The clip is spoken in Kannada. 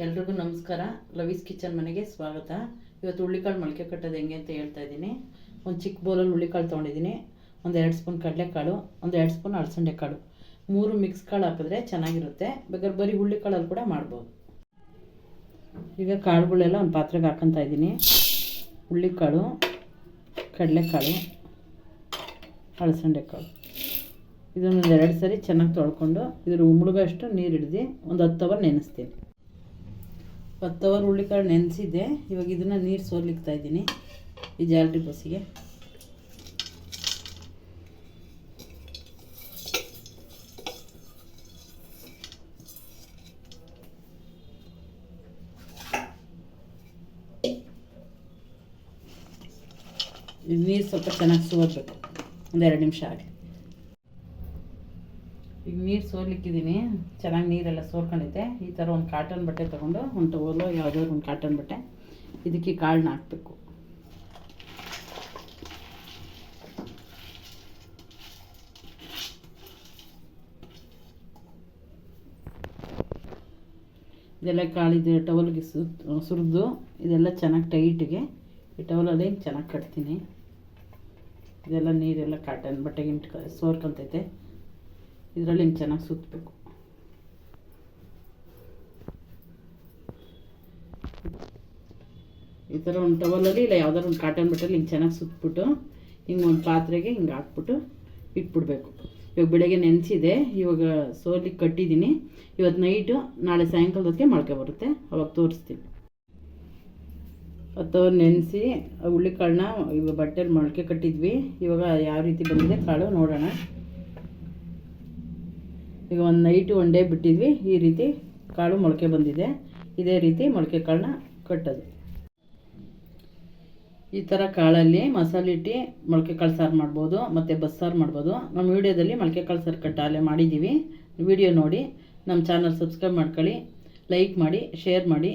ಎಲ್ರಿಗೂ ನಮಸ್ಕಾರ. ಲವೀಸ್ ಕಿಚನ್ ಮನೆಗೆ ಸ್ವಾಗತ. ಇವತ್ತು ಹುಳ್ಳಿಕಾಳು ಮೊಳಕೆ ಕಟ್ಟೋದು ಹೆಂಗೆ ಅಂತ ಹೇಳ್ತಾ ಇದ್ದೀನಿ. ಒಂದು ಚಿಕ್ಕ ಬೌಲಲ್ಲಿ ಹುಳ್ಳಿಕಾಳು ತೊಗೊಂಡಿದ್ದೀನಿ. ಒಂದು ಎರಡು ಸ್ಪೂನ್ ಕಡಲೆಕಾಳು, ಒಂದು ಎರಡು ಸ್ಪೂನ್ ಅಲಸಂಡೆ ಕಾಳು ಮೂರು ಮಿಕ್ಸ್ ಕಾಳು ಹಾಕಿದ್ರೆ ಚೆನ್ನಾಗಿರುತ್ತೆ. ಬೇಕಾದ್ರೆ ಬರೀ ಹುಳ್ಳಿಕಾಳಲ್ಲಿ ಕೂಡ ಮಾಡ್ಬೋದು. ಈಗ ಕಾಳುಗಳೆಲ್ಲ ಒಂದು ಪಾತ್ರೆಗೆ ಹಾಕೊತಾ ಇದ್ದೀನಿ. ಹುಳ್ಳಿಕಾಳು ಕಡಲೆಕಾಳು ಅಲಸಂಡೆ ಕಾಳು ಇದನ್ನೊಂದು ಎರಡು ಸರಿ ಚೆನ್ನಾಗಿ ತೊಳ್ಕೊಂಡು ಇದ್ರ ಉಮ್ಳುಗಷ್ಟು ನೀರು ಹಿಡಿದು ಒಂದು ಹತ್ತು ಅವರ್ ನೆನೆಸ್ತೀನಿ. ಹತ್ತು ಅವರ್ ಹುಳ್ಳಿಕಾಳು ನೆನೆಸಿದ್ದೆ. ಇವಾಗ ಇದನ್ನು ನೀರು ಸೋರ್ಲಿಕ್ತಾ ಇದ್ದೀನಿ ಈ ಜಾಲ್ರಿ ಬಸ್ಸಿಗೆ. ನೀರು ಸ್ವಲ್ಪ ಚೆನ್ನಾಗಿ ಸೋರ್ಬೇಕು. ಒಂದೆರಡು ನಿಮಿಷ ಆಗಲಿ. ಈಗ ನೀರು ಸೋರ್ಲಿಕ್ಕಿದ್ದೀನಿ ಚೆನ್ನಾಗಿ ನೀರೆಲ್ಲ ಸೋರ್ಕೊಂಡೈತೆ. ಈ ಥರ ಒಂದು ಕಾಟನ್ ಬಟ್ಟೆ ತೊಗೊಂಡು ಒಂದು ಟವಲು ಯಾವುದೋ ಒಂದು ಕಾಟನ್ ಬಟ್ಟೆ. ಇದಕ್ಕೆ ಕಾಳನ್ನ ಹಾಕ್ಬೇಕು. ಇದೆಲ್ಲ ಕಾಳಿದೆ, ಟವಲ್ಗೆ ಸುರಿದು. ಇದೆಲ್ಲ ಚೆನ್ನಾಗಿ ಟೈಟಿಗೆ. ಈ ಟವಲಲ್ಲಿ ಚೆನ್ನಾಗಿ ಕಟ್ತೀನಿ. ಇದೆಲ್ಲ ನೀರೆಲ್ಲ ಕಾಟನ್ ಬಟ್ಟೆಗೆ ಇಂಟ್ಕ ಸೋರ್ಕೊಂತೈತೆ. ಇದರಲ್ಲಿ ಹಿಂಗೆ ಚೆನ್ನಾಗಿ ಸುತ್ತಬೇಕು ಈ ಥರ ಒಂದು ಟವಲಲ್ಲಿ ಇಲ್ಲ, ಯಾವ್ದಾದ್ರು ಒಂದು ಕಾಟನ್ ಬಟ್ಟೆಲಿ ಹಿಂಗೆ ಚೆನ್ನಾಗಿ ಸುತ್ತಬಿಟ್ಟು ಹಿಂಗೆ ಒಂದು ಪಾತ್ರೆಗೆ ಹಿಂಗೆ ಹಾಕ್ಬಿಟ್ಟು ಇಟ್ಬಿಡ್ಬೇಕು. ಇವಾಗ ಬೆಳಗ್ಗೆ ನೆನೆಸಿದೆ, ಇವಾಗ ಸೋಲಿಗೆ ಕಟ್ಟಿದ್ದೀನಿ ಇವತ್ತು ನೈಟು ನಾಳೆ ಸಾಯಂಕಾಲದೊತ್ತಿಗೆ ಮೊಳಕೆ ಬರುತ್ತೆ, ಅವಾಗ ತೋರಿಸ್ತೀನಿ. ಅಥವಾ ನೆನೆಸಿ ನೆನೆಸಿ ಹುಳ್ಳಿಕಾಳನ್ನ ಇವಾಗ ಬಟ್ಟೆಲಿ ಮೊಳಕೆ ಕಟ್ಟಿದ್ವಿ. ಇವಾಗ ಯಾವ ರೀತಿ ಬಂದಿದೆ ಕಾಳು ನೋಡೋಣ. ಈಗ ಒಂದು ನೈಟು ಒನ್ ಡೇ ಬಿಟ್ಟಿದ್ವಿ. ಈ ರೀತಿ ಕಾಳು ಮೊಳಕೆ ಬಂದಿದೆ. ಇದೇ ರೀತಿ ಮೊಳಕೆ ಕಾಳನ್ನ ಕಟ್ಟೋದು. ಈ ಥರ ಕಾಳಲ್ಲಿ ಮಸಾಲೆ ಇಟ್ಟು ಮೊಳಕೆ ಕಾಳು ಸಾರು ಮಾಡ್ಬೋದು, ಮತ್ತು ಬಸ್ಸಾರು ಮಾಡ್ಬೋದು. ನಮ್ಮ ವೀಡಿಯೋದಲ್ಲಿ ಮೊಳಕೆ ಕಾಳು ಸಾರು ಕಟ್ಟಾಲೆ ಮಾಡಿದ್ದೀವಿ. ವಿಡಿಯೋ ನೋಡಿ, ನಮ್ಮ ಚಾನಲ್ ಸಬ್ಸ್ಕ್ರೈಬ್ ಮಾಡ್ಕೊಳ್ಳಿ, ಲೈಕ್ ಮಾಡಿ, ಶೇರ್ ಮಾಡಿ.